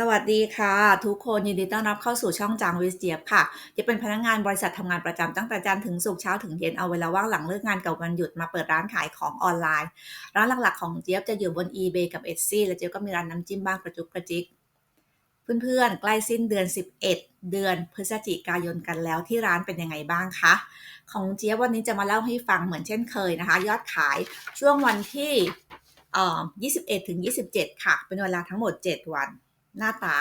สวัสดีค่ะ ทุกคนยินดีต้อนรับเข้าสู่ช่องจางวิสเจียบค่ะ จะเป็นพนักงานบริษัททำงานประจำตั้งแต่จันทร์ถึงศุกร์เช้าถึงเย็นเอาเวลาว่างหลังเลิกงานกับวันหยุดมาเปิดร้านขายของออนไลน์ ร้านหลักๆของเจี๊ยบจะอยู่บน eBay กับ Etsy และเจี๊ยบก็มีร้านน้ำจิ้มบ้างกระจุกกระจิกเพื่อนๆ ใกล้สิ้นเดือน 11 เดือนพฤศจิกายนกันแล้วที่ร้านเป็นยังไงบ้างคะ ของเจี๊ยบวันนี้จะมาเล่าให้ฟังเหมือนเช่นเคยนะคะ ยอดขายช่วงวันที่เอ่อ21ถึง27 ค่ะ เป็นเวลาทั้งหมด 7 วัน หน้าตา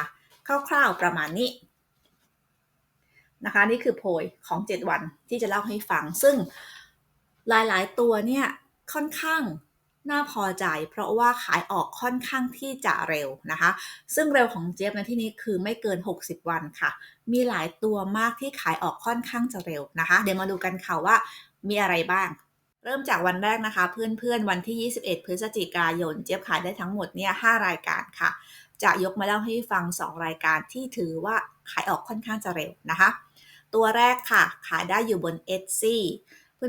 คร่าวๆประมาณนี้นะคะนี่คือโพยของ 7 วันที่จะเล่าให้ฟัง ซึ่งหลายๆตัวเนี่ยค่อนข้างน่าพอใจ เพราะว่าขายออกค่อนข้างที่จะเร็วนะคะ ซึ่งเร็วของเจี๊ยบในที่นี้คือไม่เกิน 60 วันค่ะ มีหลายตัวมากที่ขายออกค่อนข้างจะเร็วนะคะ เดี๋ยวมาดูกันค่ะว่ามีอะไรบ้าง เริ่มจากวันแรกนะคะ เพื่อนๆวันที่ 21 พฤศจิกายน เจี๊ยบขายได้ทั้งหมดเนี่ย5รายการค่ะ จะยกมาเล่าให้ฟัง 2 รายการที่ถือว่าขายออกค่อนข้างจะเร็วนะคะ ตัวแรกค่ะ ขายได้อยู่บน Etsy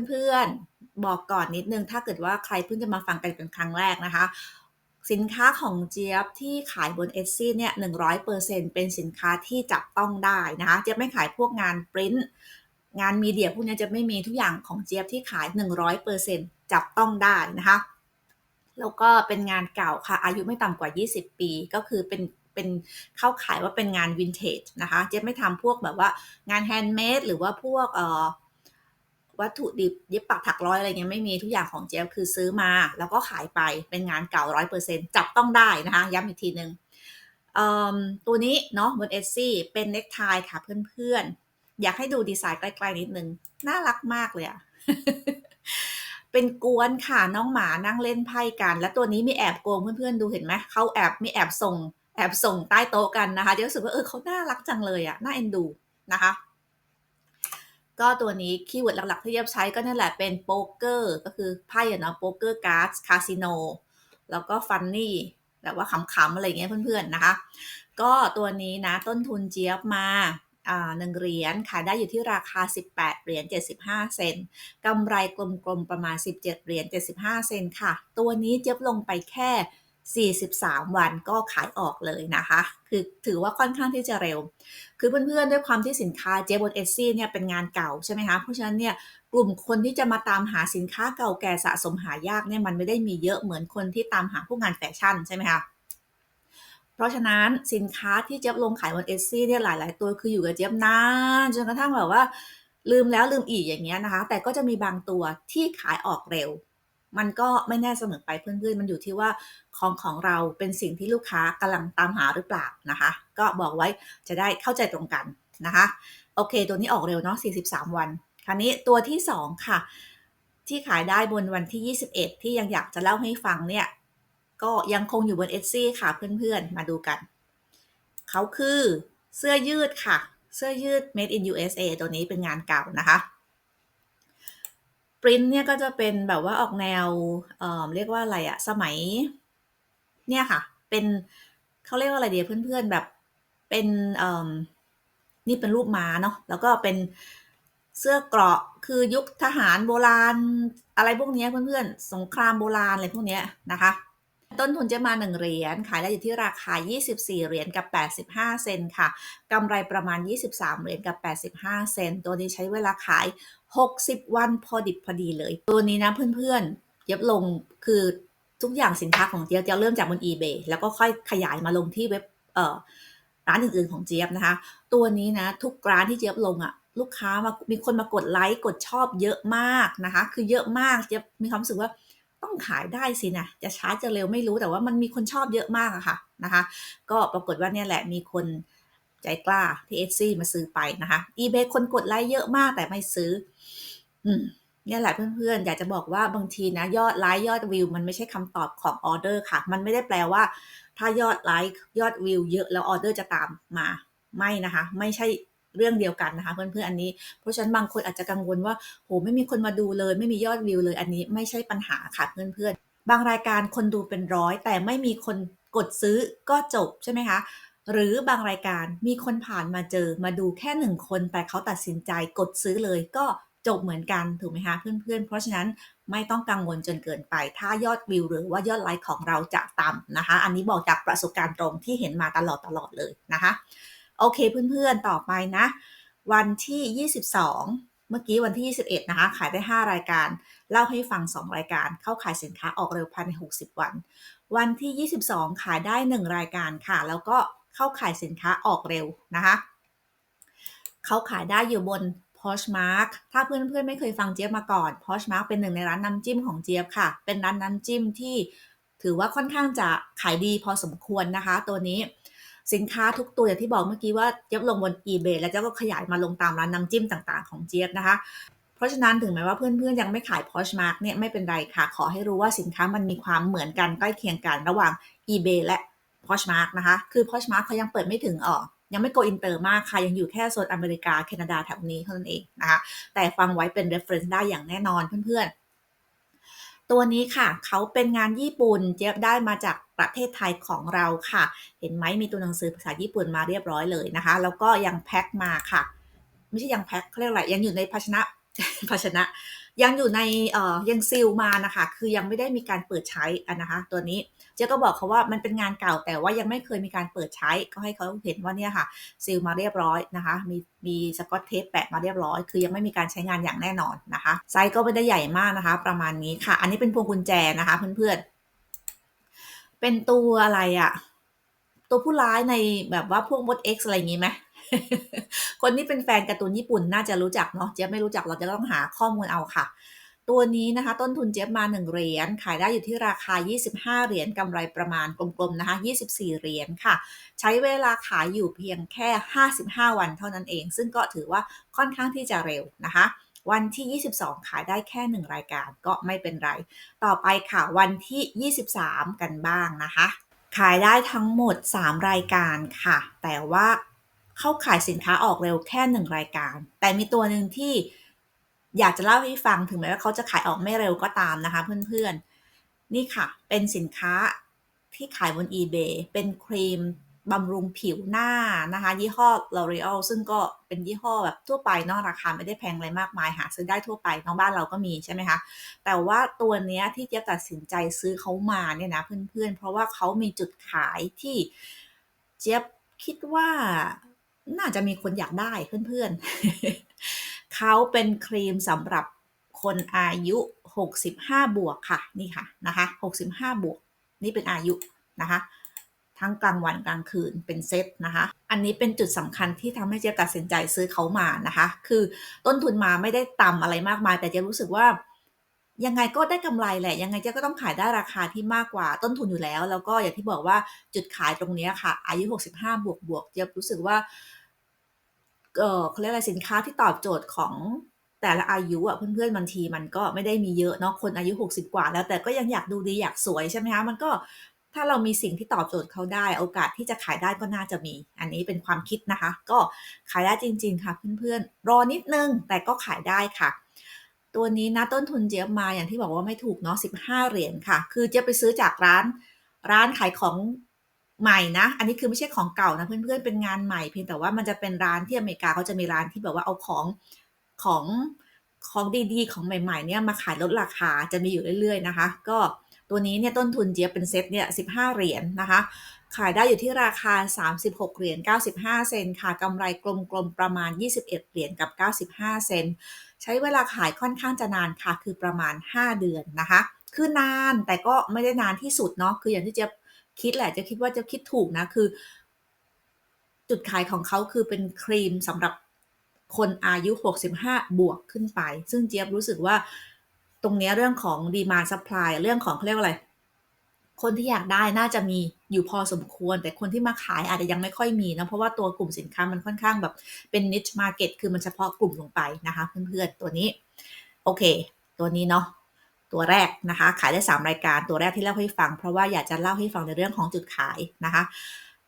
เพื่อนๆ บอกก่อนนิดนึง ถ้าเกิดว่าใครเพิ่งจะมาฟังกันเป็นครั้งแรกนะคะ สินค้าของเจี๊ยบที่ขายบน Etsy เนี่ย100%เป็นสินค้าที่จับต้องได้นะคะ เจี๊ยบไม่ขายพวกงานปริ้นงานมีเดียพวกนี้จะไม่มีทุกอย่างของเจี๊ยบที่ขาย 100%จับต้องได้นะคะ แล้วก็เป็นงานเก่าค่ะ อายุไม่ต่ำกว่า 20 ปี ก็คือเป็นเป็นเข้าขายว่าเป็นงานวินเทจนะคะ เจ๊ไม่ทำพวกแบบว่างานแฮนด์เมดหรือว่าพวกเอ่อวัตถุดิบเย็บปักถักร้อยอะไรเงี้ยไม่มีทุกอย่างของเจ๊คือซื้อมา แล้วก็ขายไปเป็นงานเก่าร้อยเปอร์เซ็นจับต้องได้นะคะ ย้ำอีกทีนึงตัวนี้เนาะบนเอซี่เป็นเน็กไทค่ะเพื่อนๆ อยากให้ดูดีไซน์ใกล้ๆนิดนึง น่ารักมากเลยอะ เป็นกวนค่ะน้องหมานั่งเล่นไพ่กัน และตัวนี้มีแอบโกงเพื่อนๆดูเห็นไหมเขาแอบมีแอบส่ง แอบส่งใต้โต๊ะกันนะคะเดี๋ยวรู้สึกว่าเออเขาน่ารักจังเลยอะน่าเอ็นดูนะคะก็ตัวนี้คีย์เวิร์ดหลักๆที่ยับใช้ก็นั่นแหละเป็นโป๊กเกอร์ก็คือไพ่เนาะโป๊กเกอร์การ์ดคาสิโนแล้วก็ฟันนี่แบบว่าขำๆอะไรเงี้ยเพื่อนๆนะคะ ก็ตัวนี้นะต้นทุนเจี๊ยบมา หนึ่งเหรียญขายได้อยู่ที่ราคา 18 เหรียญ 75 เซนกำไรกลมๆประมาณ 17 เหรียญ 75 เซนค่ะ ตัวนี้เจ็บลงไปแค่ 43 วันก็ขายออกเลยนะคะ คือถือว่าค่อนข้างที่จะเร็ว คือเพื่อนๆ ด้วยความที่สินค้าเจบนเอซี่เนี่ยเป็นงานเก่าใช่ไหมคะ เพราะฉะนั้นเนี่ยกลุ่มคนที่จะมาตามหาสินค้าเก่าแก่สะสมหายากเนี่ยมันไม่ได้มีเยอะเหมือนคนที่ตามหาพวกงานแฟชั่นใช่ไหมคะ เพราะฉะนั้นสินค้าที่เจี๊ยบลงขายบนเอซี่เนี่ยหลาย ๆ ตัวคืออยู่กับเจี๊ยบนานจนกระทั่งแบบว่า ลืมแล้วลืมอีกอย่างเงี้ยนะคะ แต่ก็จะมีบางตัวที่ขายออกเร็ว มันก็ไม่แน่เสมอไปเพื่อนๆมันอยู่ที่ว่าของของเราเป็นสิ่งที่ลูกค้ากำลังตามหาหรือเปล่านะคะ ก็บอกไว้จะได้เข้าใจตรงกันนะคะโอเค ตัวนี้ออกเร็วเนาะ 43 วัน คราวนี้ตัวที่ 2 ค่ะ ที่ขายได้บนวันที่ 21 ที่ยังอยากจะเล่าให้ฟังเนี่ย ก็ยังคงอยู่บน Etsy ค่ะเพื่อนๆ มาดูกัน เขาคือเสื้อยืดค่ะ เสื้อยืด made in USA ตัวนี้เป็นงานเก่านะคะปริ้นเนี่ยก็จะเป็นแบบว่าออกแนวเเรียกว่าอะไรอะสมัย เนี่ยค่ะ เป็นเขาเรียกว่าอะไรเดียเพื่อนๆแบบเป็นนี่เป็นรูปม้าเนาะแล้วก็เป็นเสื้อเกราะคือยุคทหารโบราณ อะไรพวกนี้เพื่อนๆ สงครามโบราณอะไรพวกนี้นะคะ ต้นทุนจะมา 1 เหรียญขายได้อยู่ที่ราคา 24 เหรียญกับ 85 เซนค่ะกำไรประมาณ 23 เหรียญกับ 85 เซนตัวนี้ใช้เวลาขาย 60 วันพอดิบพอดีเลย ตัวนี้นะเพื่อนๆ เย็บลงคือทุกอย่างสินค้าของเจี๊ยบจะเริ่มจากบน eBay แล้วก็ค่อยขยายมาลงที่เว็บเอ่อร้านอื่นๆของเจี๊ยบนะคะ ตัวนี้นะทุกร้านที่เจี๊ยบลงอะ่ะลูกค้ามามีคนมากดไลค์กดชอบเยอะมากนะคะ คือเยอะมากเจี๊ยบมีความรู้สึกว่า ต้องขายได้สินะ จะช้าจะเร็วไม่รู้แต่ว่ามันมีคนชอบเยอะมากอะค่ะนะคะ ก็ปรากฏว่าเนี่ยแหละมีคนใจกล้าที่เอซี่มาซื้อไปนะคะ eBay คนกดไลค์เยอะมากแต่ไม่ซื้อ อืมเนี่ยแหละเพื่อนๆ อยากจะบอกว่าบางทีนะ ยอดไลค์ยอดวิว มันไม่ใช่คำตอบของออเดอร์ค่ะ มันไม่ได้แปลว่า ถ้ายอดไลค์ยอดวิวเยอะแล้วออเดอร์จะตามมา ไม่นะคะ ไม่ใช่ เรื่องเดียวกันนะคะเพื่อนๆอันนี้ เพราะฉะนั้นบางคนอาจจะกังวลว่าโหไม่มีคนมาดูเลย ไม่มียอดวิวเลย อันนี้ไม่ใช่ปัญหาค่ะเพื่อนๆ บางรายการคนดูเป็นร้อย แต่ไม่มีคนกดซื้อก็จบใช่ไหมคะหรือบางรายการมีคนผ่านมาเจอมาดูแค่หนึ่งคนแต่เขาตัดสินใจกดซื้อเลยก็จบเหมือนกันถูกไหมคะเพื่อนๆ เพราะฉะนั้นไม่ต้องกังวลจนเกินไป ถ้ายอดวิวหรือว่ายอดไลค์ของเราจะต่ำนะคะ อันนี้บอกจากประสบการณ์ตรงที่เห็นมาตลอดตลอดเลยนะคะ โอเคเพื่อนๆต่อไปนะ วันที่ 22 เมื่อกี้วันที่ 21 นะคะ ขายได้ 5 รายการ เล่าให้ฟัง 2 รายการ เข้าขายสินค้าออกเร็วภายใน 60 วัน วันที่ 22 ขายได้ 1 รายการค่ะ แล้วก็เข้าขายสินค้าออกเร็วนะคะเขาขายได้อยู่บน Poshmark ถ้าเพื่อนๆไม่เคยฟังเจี๊ยบมาก่อน Poshmark เป็นหนึ่งในร้านน้ำจิ้มของเจี๊ยบค่ะ เป็นร้านน้ำจิ้มที่ถือว่าค่อนข้างจะขายดีพอสมควรนะคะ ตัวนี้ สินค้าทุกตัวอย่างที่บอกเมื่อกี้ว่าเจี๊ยบลงบน eBay แล้วเจี๊ยบก็ขยายมาลงตามร้านน้ำจิ้มต่างๆของเจี๊ยบนะคะ เพราะฉะนั้นถึงแม้ว่าเพื่อนๆ ยังไม่ขาย Poshmark เนี่ยไม่เป็นไรค่ะ ขอให้รู้ว่าสินค้ามันมีความเหมือนกันใกล้เคียงกันระหว่าง eBay และ Poshmark นะคะ คือ Poshmark เขายังเปิดไม่ถึงออกยังไม่โกอินเตอร์มากค่ะ ยังอยู่แค่โซนอเมริกา แคนาดาแถวนี้เท่านั้นเองนะคะ แต่ฟังไว้เป็น reference ได้อย่างแน่นอนเพื่อนๆ ตัวนี้ค่ะ เขาเป็นงานญี่ปุ่นเจี๊ยบได้มาจากประเทศไทยของเราค่ะ เห็นไหมมีตัวหนังสือภาษาญี่ปุ่นมาเรียบร้อยเลยนะคะ แล้วก็ยังแพ็คมาค่ะ ไม่ใช่ยังแพ็คเขาเรียกอะไรยังอยู่ในภาชนะภาชนะยังอยู่ในเอ่อยังซีลมานะคะ คือยังไม่ได้มีการเปิดใช้อะนะคะ ตัวนี้ เจ๊ก็บอกเขาว่ามันเป็นงานเก่าแต่ว่ายังไม่เคยมีการเปิดใช้ ก็ให้เขาเห็นว่าเนี่ยค่ะซีลมาเรียบร้อยนะคะ มีมีสกอตเทปแปะมาเรียบร้อย คือยังไม่มีการใช้งานอย่างแน่นอนนะคะ ไซส์ก็ไม่ได้ใหญ่มากนะคะ ประมาณนี้ค่ะ อันนี้เป็นพวงกุญแจนะคะเพื่อนๆ เป็นตัวอะไรอะตัวผู้ร้ายในแบบว่าพวกมด X อะไรอย่างงี้ไหมคนที่เป็นแฟนการ์ตูนญี่ปุ่นน่าจะรู้จักเนาะเจ๊ไม่รู้จักเราจะต้องหาข้อมูลเอาค่ะ ตัวนี้นะคะต้นทุนเจ๊มา 1 เหรียญขายได้อยู่ที่ราคา 25 เหรียญกำไรประมาณกลมๆนะคะ 24 เหรียญค่ะ ใช้เวลาขายอยู่เพียงแค่ 55 วันเท่านั้นเอง ซึ่งก็ถือว่าค่อนข้างที่จะเร็วนะคะวันที่ 22 ขายได้แค่ 1 รายการก็ไม่เป็นไร ต่อไปค่ะวันที่ 23 กันบ้างนะคะ ขายได้ทั้งหมด 3 รายการค่ะ แต่ว่าเข้าขายสินค้าออกเร็วแค่ 1 รายการ แต่มีตัวหนึ่งที่ อยากจะเล่าให้ฟังถึงแม้ว่าเขาจะขายออกไม่เร็วก็ตามนะคะเพื่อนๆ นี่ค่ะ เป็นสินค้าที่ขายบน eBay เป็นครีมบำรุงผิวหน้านะคะ ยี่ห้อ L'Oreal ซึ่งก็เป็นยี่ห้อแบบทั่วไปเนอกราคาไม่ได้แพงอะไรมากมายหาซื้อได้ทั่วไปน้องบ้านเราก็มีใช่ไหมคะ แต่ว่าตัวเนี้ยที่เจ๊ตัดสินใจซื้อเขามาเนี่ยนะเพื่อนๆ เพราะว่าเขามีจุดขายที่เจ๊ยบคิดว่าน่าจะมีคนอยากได้เพื่อนๆ เขาเป็นครีมสำหรับคนอายุ 65 บวกค่ะนี่ค่ะนะคะ65 บวก นี่เป็นอายุนะคะ ทั้งกลางวันกลางคืนเป็นเซตนะคะ อันนี้เป็นจุดสำคัญที่ทำให้เจ๊ตัดสินใจซื้อเขามานะคะ คือต้นทุนมาไม่ได้ต่ำอะไรมากมาย แต่เจ๊รู้สึกว่ายังไงก็ได้กำไรแหละ ยังไงเจ๊ก็ต้องขายได้ราคาที่มากกว่าต้นทุนอยู่แล้ว แล้วก็อย่างที่บอกว่าจุดขายตรงนี้ค่ะ อายุ 65 บวกบวกเจ๊รู้สึกว่า เออเขาเรียกอะไรสินค้าที่ตอบโจทย์ของแต่ละอายุอะเพื่อนๆบางทีมันก็ไม่ได้มีเยอะเนาะคนอายุ 60 กว่า แล้วแต่ก็ยังอยากดูดีอยากสวยใช่ไหมคะมันก็ถ้าเรามีสิ่งที่ตอบโจทย์เขาได้ โอกาสที่จะขายได้ก็น่าจะมี อันนี้เป็นความคิดนะคะ ก็ขายได้จริง ๆ ค่ะเพื่อนๆ รอนิดนึงแต่ก็ขายได้ค่ะ ตัวนี้นะต้นทุนเจี๊ยบมาอย่างที่บอกว่าไม่ถูกเนาะ15 เหรียญค่ะ คือเจี๊ยบไปซื้อจากร้าน ร้านขายของ ใหม่นะ อันนี้คือไม่ใช่ของเก่านะเพื่อนๆ เป็นงานใหม่เพียงแต่ว่ามันจะเป็นร้านที่อเมริกาเขาจะมีร้านที่แบบว่าเอาของของของดีๆ ของใหม่ๆเนี่ยมาขายลดราคาจะมีอยู่เรื่อยๆนะคะ ก็ตัวนี้เนี่ยต้นทุนเจี๊ยบเป็นเซ็ตเนี่ย15 เหรียญนนะคะ ขายได้อยู่ที่ราคา 36 เหรียญ95 เซนค่ะกำไรกลมๆประมาณ 21 เหรียญกับ 95 เซนใช้เวลาขายค่อนข้างจะนานค่ะ คือประมาณ 5 เดือนนะคะ คือนานแต่ก็ไม่ได้นานที่สุดเนาะคืออย่างที่เจี๊ยบ คิดแหละจะคิดว่าจะคิดถูกนะคือ จุดขายของเขาคือเป็นครีมสำหรับคนอายุ 65 บวกขึ้นไป ซึ่งเจี๊ยบรู้สึกว่าตรงนี้เรื่องของดีมาซัพพลายเรื่องของเขาเรียกว่าอะไร คนที่อยากได้น่าจะมีอยู่พอสมควร แต่คนที่มาขายอาจจะยังไม่ค่อยมีนะ เพราะว่าตัวกลุ่มสินค้ามันค่อนข้างแบบเป็น niche market คือมันเฉพาะกลุ่มลงไปนะคะเพื่อนๆ ตัวนี้ โอเค ตัวนี้เนาะ ตัวแรกนะคะ ขายได้ 3 รายการตัวแรกที่เล่าให้ฟัง เพราะว่าอยากจะเล่าให้ฟังในเรื่องของจุดขายนะคะ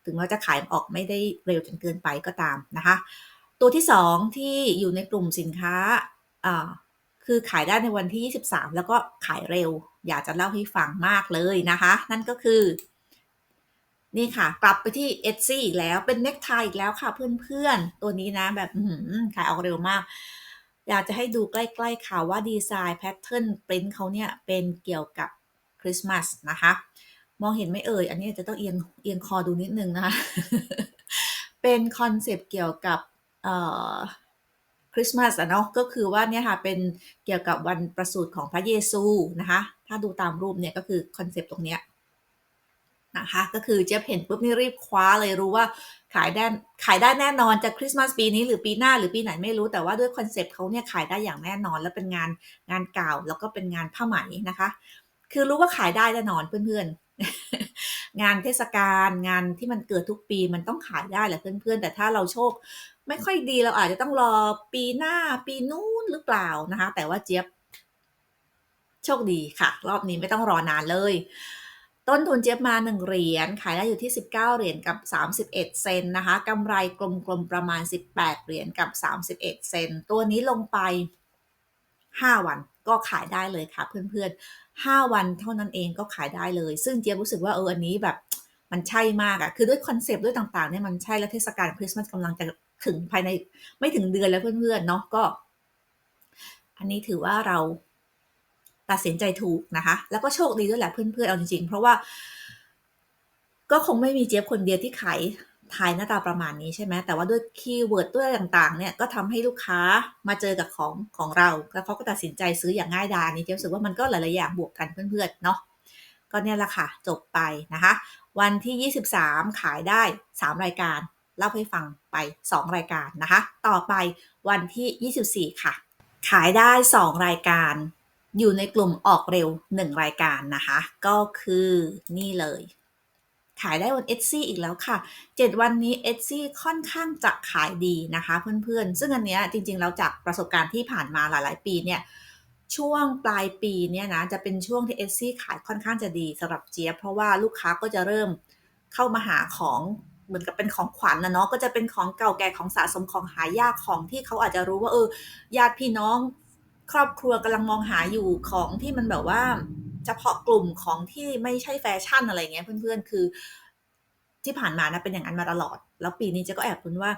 ถึงแม้จะขายออกไม่ได้เร็วจนเกินไปก็ตามนะคะ ตัวที่ 2 ที่อยู่ในกลุ่มสินค้าอ่าคือขายได้ในวันที่ 23 แล้วก็ขายเร็ว อยากจะเล่าให้ฟังมากเลยนะคะ นั่นก็คือ นี่ค่ะ กลับไปที่ Etsy อีกแล้วเป็นเน็กไทอีกแล้วค่ะเพื่อนๆ ตัวนี้นะแบบขายออกเร็วมาก อยากจะให้ดูใกล้ๆค่ะว่าดีไซน์แพทเทิร์นปริ้นเขาเนี่ยเป็นเกี่ยวกับคริสต์มาสนะคะ มองเห็นไหมเอ่ย อันนี้จะต้องเอียงเอียงคอดูนิดนึงนะคะเป็นคอนเซปต์เกี่ยวกับคริสต์มาสอะเนาะก็คือว่าเนี่ยค่ะเป็นเกี่ยวกับวันประสูติของพระเยซูนะคะ ถ้าดูตามรูปเนี่ยก็คือคอนเซปต์ตรงเนี้ย นะคะ ก็คือเจ๊เห็นปุ๊บนี่รีบคว้าเลยรู้ว่าขายได้ขายได้แน่นอนจะคริสต์มาสปีนี้หรือปีหน้าหรือปีไหนไม่รู้แต่ว่าด้วยคอนเซปต์เขาเนี่ยขายได้อย่างแน่นอน แล้วเป็นงานงานเก่าแล้วก็เป็นงานผ้าไหมนะคะ คือรู้ว่าขายได้แน่นอนเพื่อนๆ งานเทศกาลงานที่มันเกิดทุกปีมันต้องขายได้แหละเพื่อนๆ แต่ถ้าเราโชค ไม่ค่อยดีเราอาจจะต้องรอปีหน้าปีนู้นหรือเปล่านะคะ แต่ว่าเจี๊ยบโชคดีค่ะ รอบนี้ไม่ต้องรอนานเลย ต้นทุนเจี๊ยบมา 1 เหรียญ ขายได้อยู่ที่ 19 เหรียญกับ 31 เซนนะคะกำไรกลมๆประมาณ 18 เหรียญกับ 31 เซน ตัวนี้ลงไป 5 วันก็ขายได้เลยค่ะเพื่อนๆ 5 วันเท่านั้นเองก็ขายได้เลย ซึ่งเจี๊ยบรู้สึกว่าเอออันนี้แบบมันใช่มากอะคือด้วยคอนเซปต์ด้วยต่างๆเนี่ยมันใช่แล้วเทศกาลคริสต์มาสกำลังจะถึงภายในไม่ถึงเดือนแล้วเพื่อนๆเนาะก็ อันนี้ถือว่าเรา ตัดสินใจถูกนะคะ แล้วก็โชคดีด้วยแหละเพื่อนๆเอาจริงๆ เพราะว่า ก็คงไม่มีเจี๊ยบคนเดียวที่ขายทายหน้าตาประมาณนี้ใช่ไหมแต่ว่าด้วยคีย์เวิร์ดด้วยต่างๆ เนี่ยก็ทำให้ลูกค้ามาเจอกับของของเรา แล้วเขาก็ตัดสินใจซื้ออย่างง่ายดายนี่เจี๊ยบรู้สึกว่ามันก็หลายๆอย่างบวกกันเพื่อนๆเนาะก็เนี่ยแหละค่ะ จบไปนะคะ วันที่ 23 ขายได้ 3 รายการ เล่าให้ฟังไป 2 รายการนะคะ ต่อไปวันที่ 24 ค่ะ ขายได้ 2 รายการ อยู่ในกลุ่มออกเร็ว 1 รายการนะคะ ก็คือนี่เลย ขายได้บน Etsy อีกแล้วค่ะ 7 วันนี้ Etsy ค่อนข้างจะขายดีนะคะเพื่อนๆ ซึ่งอันเนี้ยจริงๆ แล้วจากประสบการณ์ที่ผ่านมาหลายๆ ปีเนี่ยช่วงปลายปีเนี่ยนะจะเป็นช่วงที่ Etsy ขายค่อนข้างจะดีสำหรับเจี๊ยบเพราะว่าลูกค้าก็จะเริ่มเข้ามาหาของเหมือนกับเป็นของขวัญนะเนาะก็จะเป็นของเก่าแก่ของสะสมของหายากของที่เขาอาจจะรู้ว่าเออญาติพี่น้อง ครอบครัวกำลังมองหาอยู่ของที่มันแบบว่าเฉพาะกลุ่มของที่ไม่ใช่แฟชั่นอะไรเงี้ยเพื่อนๆ คือ ที่ผ่านมานะเป็นอย่างนั้นมาตลอด แล้วปีนี้จะก็แอบคุ้นว่า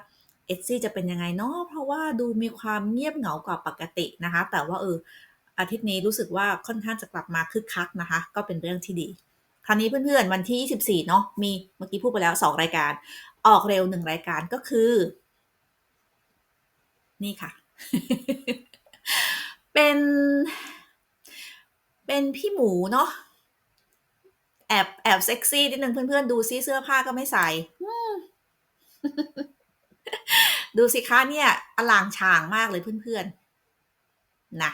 เอซี่จะเป็นยังไงเนาะเพราะว่าดูมีความเงียบเหงากว่าปกตินะคะ แต่ว่าเอออาทิตย์นี้รู้สึกว่าค่อนข้างจะกลับมาคึกคักนะคะ ก็เป็นเรื่องที่ดี คราวนี้เพื่อนๆ วันที่ 24 เนาะมีเมื่อกี้พูดไปแล้ว 2 รายการ ออกเร็ว 1 รายการก็คือ นี่ค่ะ เป็น เป็นพี่หมูเนาะแอบแอบเซ็กซี่นิดนึงเพื่อนๆ ดูซิเสื้อผ้าก็ไม่ใส่ดูสิคะเนี่ยอลางชางมากเลยเพื่อนๆนะ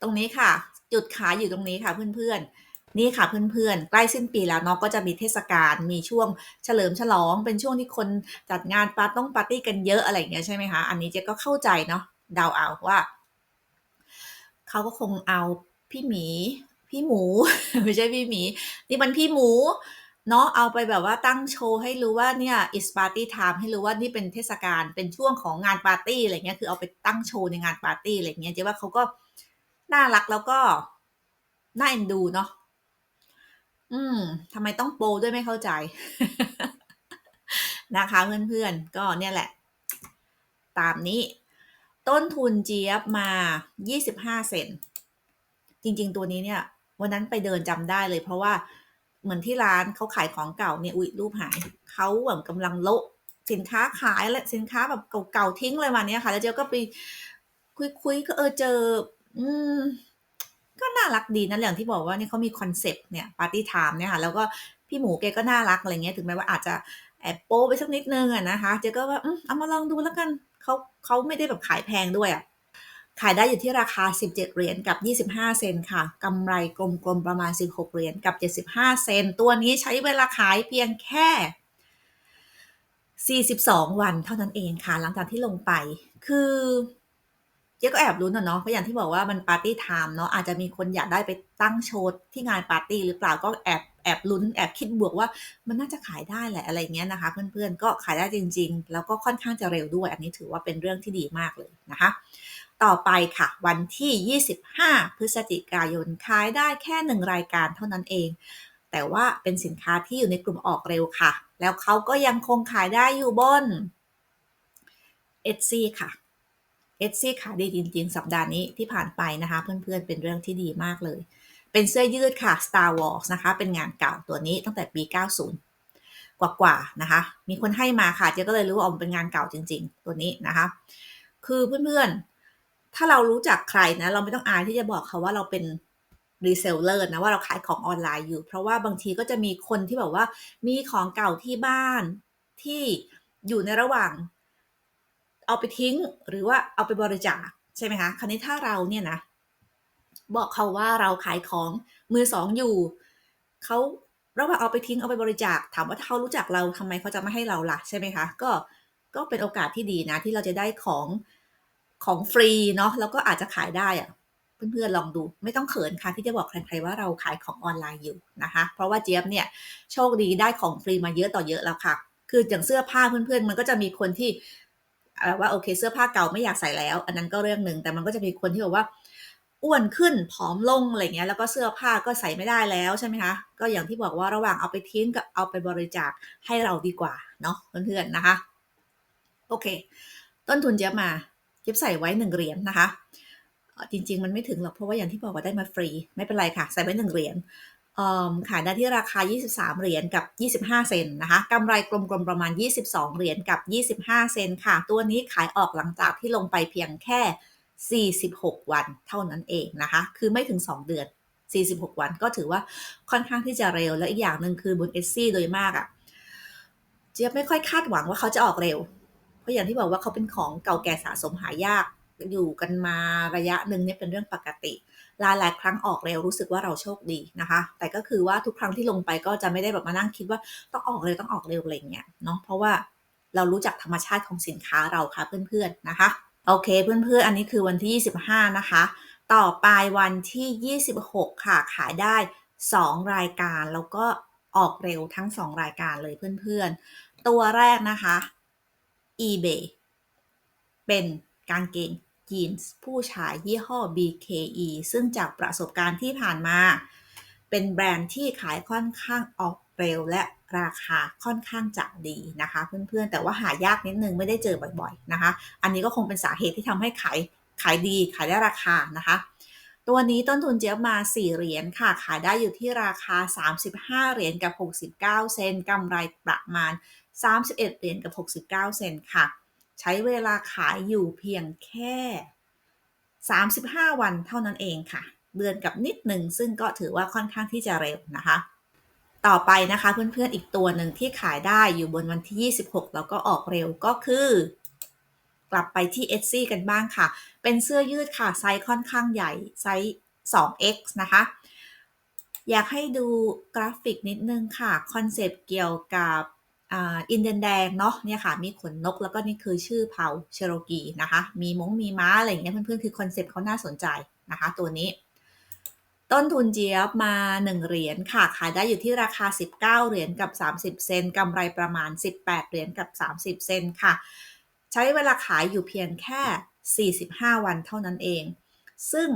ตรงนี้ค่ะ จุดขายอยู่ตรงนี้ค่ะเพื่อนๆ นี่ค่ะเพื่อนๆ ใกล้สิ้นปีแล้วเนาะก็จะมีเทศกาลมีช่วงเฉลิมฉลอง เป็นช่วงที่คนจัดงานปาร์ต้องปาร์ตี้กันเยอะอะไรเงี้ยใช่ไหมคะ อันนี้เจ๊ก็เข้าใจเนาะเดาเอาว่า เขาก็คงเอาพี่หมี พี่หมู ไม่ใช่พี่หมี นี่มันพี่หมูเนาะเอาไปแบบว่าตั้งโชว์ให้รู้ว่าเนี่ย is party time ให้รู้ว่านี่เป็นเทศกาลเป็นช่วงของงานปาร์ตี้อะไรเงี้ยคือเอาไปตั้งโชว์ในงานปาร์ตี้อะไรเงี้ยเจ๊ว่าเขาก็น่ารักแล้วก็น่าเอ็นดูเนาะ อืมทำไมต้องโปด้วยไม่เข้าใจ นะคะเพื่อนๆ ก็เนี่ยแหละ ตามนี้ ต้นทุนเจี๊ยบมา 25 เซนจริง ๆ ตัวนี้เนี่ย วันนั้นไปเดินจำได้เลย เพราะว่าเหมือนที่ร้านเขาขายของเก่าเนี่ยอุ้ยรูปหายเขาแบบกำลังโละสินค้าขายและสินค้าแบบเก่าๆทิ้งเลยมาเนี้ยค่ะ แล้วเจ๊ก็ไปคุยๆก็เออเจอ อืม ก็น่ารักดีนะอย่างที่บอกว่านี่เขามีคอนเซปต์เนี่ยปาร์ตี้ไทม์เนี่ยค่ะ แล้วก็พี่หมูแกก็น่ารักอะไรเงี้ยถึงแม้ว่าอาจจะแอบโป้ไปสักนิดนึงอะนะคะเจ๊ก็ว่าอืมเอามาลองดูแล้วกันเขาเขาไม่ได้แบบขายแพงด้วยอะ่ะขายได้อยู่ที่ราคา 17 เหรียญกับ 25 เซนค่ะกำไรกลมๆประมาณ 16 เหรียญกับ 75 เซนตัวนี้ใช้เวลาขายเพียงแค่ 42 วันเท่านั้นเองค่ะ หลังจากที่ลงไป คือ เจ๊ก็แอบรู้นะเนาะเพราะอย่างที่บอกว่ามันปาร์ตี้ไทม์เนาะอาจจะมีคนอยากได้ไปตั้งโชว์ที่งานปาร์ตี้หรือเปล่าก็แอบแอบลุ้นแอบคิดบวกว่ามันน่าจะขายได้แหละอะไรเงี้ยนะคะ เพื่อนๆก็ขายได้จริง ๆ แล้วก็ค่อนข้างจะเร็วด้วย อันนี้ถือว่าเป็นเรื่องที่ดีมากเลยนะคะ ต่อไปค่ะ วันที่ 25 พฤศจิกายนขายได้แค่หนึ่งรายการเท่านั้นเอง แต่ว่าเป็นสินค้าที่อยู่ในกลุ่มออกเร็วค่ะ แล้วเขาก็ยังคงขายได้อยู่บนเอซี่ค่ะ เอซี่ขายดีจริง ๆ สัปดาห์นี้ที่ผ่านไปนะคะ เพื่อนๆเป็นเรื่องที่ดีมากเลย เป็นเสื้อยืดค่ะ Star Wars นะคะ เป็นงานเก่าตัวนี้ตั้งแต่ปี 90 กว่าๆนะคะ มีคนให้มาค่ะเจ๊ก็เลยรู้ว่ามันเป็นงานเก่าจริง ๆ ตัวนี้นะคะ คือเพื่อนๆ ถ้าเรารู้จักใครนะ เราไม่ต้องอายที่จะบอกเขาว่าเราเป็นรีเซลเลอร์นะว่าเราขายของออนไลน์อยู่ เพราะว่าบางทีก็จะมีคนที่แบบว่ามีของเก่าที่บ้านที่อยู่ในระหว่าง เอาไปทิ้งหรือว่าเอาไปบริจาคใช่ไหมคะ คราวนี้ถ้าเราเนี่ยนะ บอกเขาว่าเราขายของมือสองอยู่เขาระหว่างเอาไปทิ้งเอาไปบริจาค ถามว่าถ้าเขารู้จักเราทำไมเขาจะไม่ให้เราล่ะใช่ไหมคะ ก็ก็เป็นโอกาสที่ดีนะ ที่เราจะได้ของของฟรีเนาะแล้วก็อาจจะขายได้อะเพื่อนๆลองดูไม่ต้องเขินค่ะที่จะบอกใครๆว่าเราขายของออนไลน์อยู่นะคะ เพราะว่าเจี๊ยบเนี่ยโชคดีได้ของฟรีมาเยอะต่อเยอะแล้วค่ะ คืออย่างเสื้อผ้าเพื่อนๆ มันก็จะมีคนที่ แบบว่าโอเคเสื้อผ้าเก่าไม่อยากใส่แล้ว อันนั้นก็เรื่องหนึ่งแต่มันก็จะมีคนที่แบบว่าอ้วนขึ้นผอมลงอะไรเงี้ยแล้วก็เสื้อผ้าก็ใส่ไม่ได้แล้วใช่ไหมคะก็อย่างที่บอกว่าระหว่างเอาไปทิ้งกับเอาไปบริจาคให้เราดีกว่าเนาะเพื่อนๆนะคะโอเค ต้นทุนเจี๊ยบมาเจี๊ยบใส่ไว้หนึ่งเหรียญนนะคะจริง ๆ มันไม่ถึงหรอกเพราะว่าอย่างที่บอกว่าได้มาฟรี ไม่เป็นไรค่ะ ใส่ไว้หนึ่งเหรียญ ขายได้ที่ราคา 23 เหรียญกับ 25 เซนนะคะกำไรกลมๆประมาณ 22 เหรียญกับ 25 เซนค่ะ ตัวนี้ขายออกหลังจากที่ลงไปเพียงแค่ 46 วันเท่านั้นเองนะคะ คือไม่ถึง 2 เดือน 46 วันก็ถือว่าค่อนข้างที่จะเร็ว และอีกอย่างหนึ่งคือบนเอซี่โดยมากอะ่ะ เจี๊ยบไม่ค่อยคาดหวังว่าเขาจะออกเร็ว เพราะอย่างที่บอกว่าเขาเป็นของเก่าแก่สะสมหายากอยู่กันมาระยะหนึ่งนี่เป็นเรื่องปกติ หลายหลายครั้งออกเร็วรู้สึกว่าเราโชคดีนะคะ แต่ก็คือว่าทุกครั้งที่ลงไปก็จะไม่ได้แบบมานั่งคิดว่าต้องออกเร็วต้องออกเร็วอะไรเงี้ยเนาะเพราะว่าเรารู้จักธรรมชาติของสินค้าเราค่ะเพื่อนๆนะคะ โอเคเพื่อนๆ อันนี้คือวันที่ 25 นะคะ ต่อไปวันที่ 26 ค่ะ ขายได้ 2 รายการแล้วก็ออกเร็วทั้ง 2 รายการเลยเพื่อนๆ ตัวแรกนะคะ eBay เป็นกางเกง ยีนส์ผู้ชายยี่ห้อ BKE ซึ่งจากประสบการณ์ที่ผ่านมา เป็นแบรนด์ที่ขายค่อนข้างออกเร็วและราคาค่อนข้างจะดีนะคะ เพื่อนๆ แต่ว่าหายากนิดนึงไม่ได้เจอบ่อยๆนะคะ อันนี้ก็คงเป็นสาเหตุที่ทำให้ขายขายดีขายได้ราคานะคะ ตัวนี้ต้นทุนเจี๊ยบมา 4 เหรียญค่ะ ขายได้อยู่ที่ราคา 35 เหรียญกับ 69 เซนกำไรประมาณ 31 เหรียญกับ 69 เซนค่ะ ใช้เวลาขายอยู่เพียงแค่ 35 วันเท่านั้นเองค่ะ เดือนกับนิดหนึ่งซึ่งก็ถือว่าค่อนข้างที่จะเร็วนะคะ ต่อไปนะคะเพื่อนๆอีกตัวหนึ่งที่ขายได้อยู่บนวันที่ 26 แล้วก็ออกเร็วก็คือกลับไปที่ Etsy กันบ้างค่ะ เป็นเสื้อยืดค่ะ ไซส์ค่อนข้างใหญ่ ไซส์ 2x นะคะ อยากให้ดูกราฟิกนิดนึงค่ะ คอนเซปต์เกี่ยวกับ อินเดียนแดงเนาะเนี่ยค่ะมีขนนกแล้วก็นี่คือชื่อเผ่าเชโรกีนะคะ มีมงมีม้าอะไรอย่างเงี้ยเพื่อนๆคือคอนเซปต์เขาน่าสนใจนะคะ ตัวนี้ ต้นทุนเจี๊ยบมา 1 เหรียญค่ะ ขายได้อยู่ที่ราคา 19 เหรียญกับ 30 เซนกำไรประมาณ 18 เหรียญกับ 30 เซนค่ะ ใช้เวลาขายอยู่เพียงแค่ 45 วันเท่านั้นเอง ซึ่ง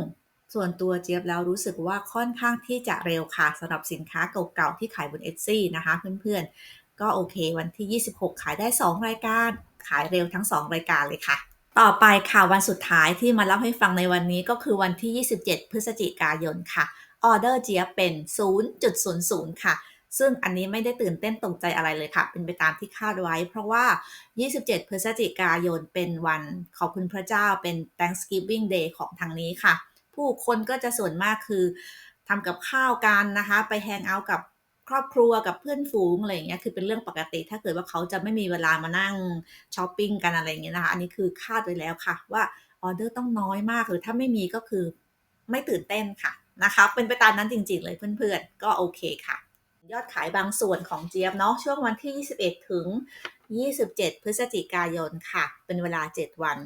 ส่วนตัวเจี๊ยบแล้วรู้สึกว่าค่อนข้างที่จะเร็วค่ะสำหรับสินค้าเก่าๆที่ขายบน Etsy นะคะเพื่อนๆ ก็โอเค วันที่ 26 ขายได้ 2 รายการ ขายเร็วทั้ง 2 รายการเลยค่ะ ต่อไปค่ะวันสุดท้ายที่มาเล่าให้ฟังในวันนี้ก็คือวันที่ 27 พฤศจิกายนค่ะ ออเดอร์เจียเป็น 0.00 ค่ะซึ่งอันนี้ไม่ได้ตื่นเต้นตกใจอะไรเลยค่ะ เป็นไปตามที่คาดไว้ เพราะว่า 27 พฤศจิกายนเป็นวันขอบคุณพระเจ้าเป็น Thanksgiving Day ของทางนี้ค่ะ ผู้คนก็จะส่วนมากคือทำกับข้าวกันนะคะ ไปแฮงเอาท์กับ ครอบครัวกับเพื่อนฝูงอะไรอย่างเงี้ยคือเป็นเรื่องปกติ ถ้าเกิดว่าเขาจะไม่มีเวลามานั่งช้อปปิ้งกันอะไรอย่างเงี้ยนะคะอันนี้คือคาดไว้แล้วค่ะ ว่าออเดอร์ต้องน้อยมากหรือถ้าไม่มีก็คือไม่ตื่นเต้นค่ะนะคะเป็นไปตามนั้นจริง ๆ เลยเพื่อนๆ ก็โอเคค่ะ ยอดขายบางส่วนของเจี๊ยบเนาะช่วงวันที่ 21 ถึง 27 พฤศจิกายนค่ะ เป็นเวลา 7 วัน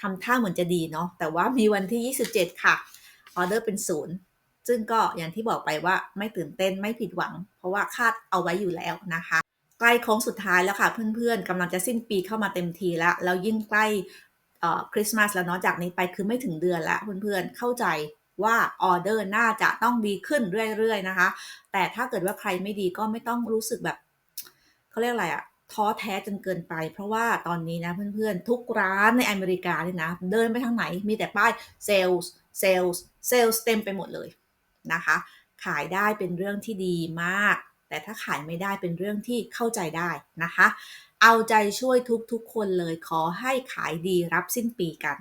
ทำท่าเหมือนจะดีเนาะแต่ว่ามีวันที่ 27 ค่ะออเดอร์เป็นศูนย์ ซึ่งก็อย่างที่บอกไปว่าไม่ตื่นเต้นไม่ผิดหวัง เพราะว่าคาดเอาไว้อยู่แล้วนะคะใกล้โค้งสุดท้ายแล้วค่ะเพื่อนๆกำลังจะสิ้นปีเข้ามาเต็มทีแล้วแล้วยิ่งใกล้คริสต์มาสแล้วเนาะจากนี้ไปคือไม่ถึงเดือนล้วเพื่อนๆเข้าใจว่าออเดอร์น่าจะต้องดีขึ้นเรื่อยๆนะคะ แต่ถ้าเกิดว่าใครไม่ดีก็ไม่ต้องรู้สึกแบบเขาเรียกอะไรอะท้อแท้จนเกินไป เพราะว่าตอนนี้นะเพื่อนๆ ทุกร้านในอเมริกาเลยนะ เดินไปทางไหนมีแต่ป้ายเซลล์เซลล์เซลล์เต็มไปหมดเลย นะคะ ขายได้เป็นเรื่องที่ดีมาก แต่ถ้าขายไม่ได้เป็นเรื่องที่เข้าใจได้นะคะ เอาใจช่วยทุกๆ คนเลยขอให้ขายดีรับสิ้นปีกัน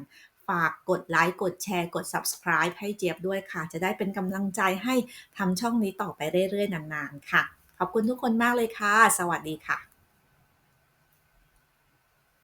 ฝากกดไลค์กดแชร์กด subscribe ให้เจี๊ยบด้วยค่ะ จะได้เป็นกำลังใจให้ทำช่องนี้ต่อไปเรื่อยๆนานๆค่ะ ขอบคุณทุกคนมากเลยค่ะ สวัสดีค่ะ